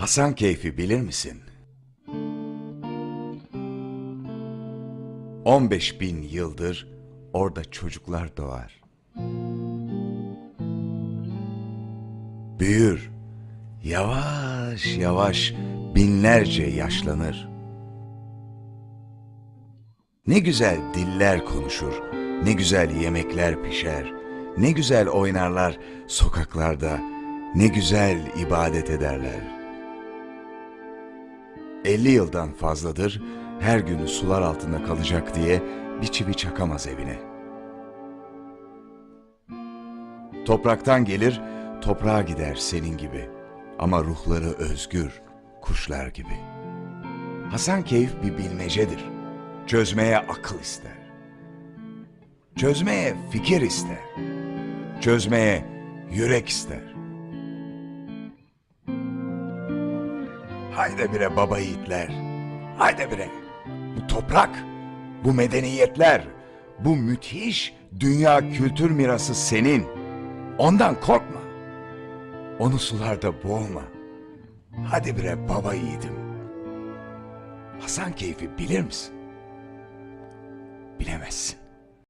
Hasan Keyfi bilir misin? 15 bin yıldır orada çocuklar doğar. Büyür, yavaş yavaş binlerce yaşlanır. Ne güzel diller konuşur, ne güzel yemekler pişer, ne güzel oynarlar sokaklarda, ne güzel ibadet ederler. 50 yıldan fazladır her gün sular altında kalacak diye bir çivi çakamaz evine. Topraktan gelir, toprağa gider senin gibi. Ama ruhları özgür, kuşlar gibi. Hasan Keyif bir bilmecedir. Çözmeye akıl ister. Çözmeye fikir ister. Çözmeye yürek ister. Haydi bire baba yiğitler. Haydi bire. Bu toprak, bu medeniyetler, bu müthiş dünya kültür mirası senin. Ondan korkma. Onu sularda boğma. Hadi bire baba yiğidim. Hasan keyfi bilir misin? Bilemezsin.